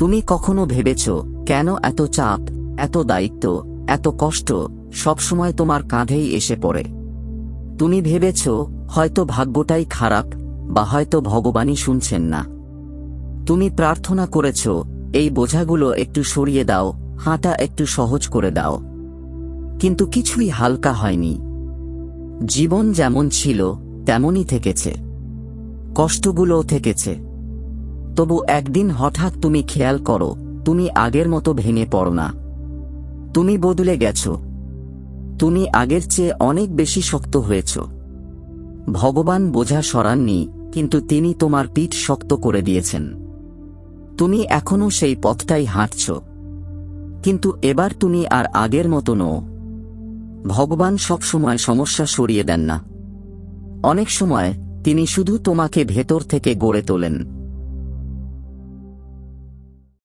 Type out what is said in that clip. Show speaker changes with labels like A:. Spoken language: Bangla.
A: তুমি কখনো ভেবেছ, কেন এত চাপ, এত দায়িত্ব, এত কষ্ট সবসময় তোমার কাঁধেই এসে পড়ে? তুমি ভেবেছ, হয়তো ভাগ্যটাই খারাপ, বা হয়তো ভগবানই শুনছেন না। তুমি প্রার্থনা করেছ, এই বোঝাগুলো একটু সরিয়ে দাও, হাঁটা একটু সহজ করে দাও। কিন্তু কিছুই হালকা হয়নি। জীবন যেমন ছিল, তেমনই থেকেছে। কষ্টগুলোও থেকেছে। তবু একদিন হঠাৎ তুমি খেয়াল করো, তুমি আগের মতো ভেঙে পড়ো না। তুমি বদলে গেছ। তুমি আগের চেয়ে অনেক বেশি শক্ত হয়েছ। ভগবান বোঝা সরাননি, কিন্তু তিনি তোমার পিঠ শক্ত করে দিয়েছেন। তুমি এখনও সেই পথটাই হাঁটছ। কিন্তু এবার তুমি আর আগের মতো নও। ভগবান সবসময় সমস্যা সরিয়ে দেন না। অনেক সময় তিনি শুধু তোমাকে ভেতর থেকে গড়ে তোলেন।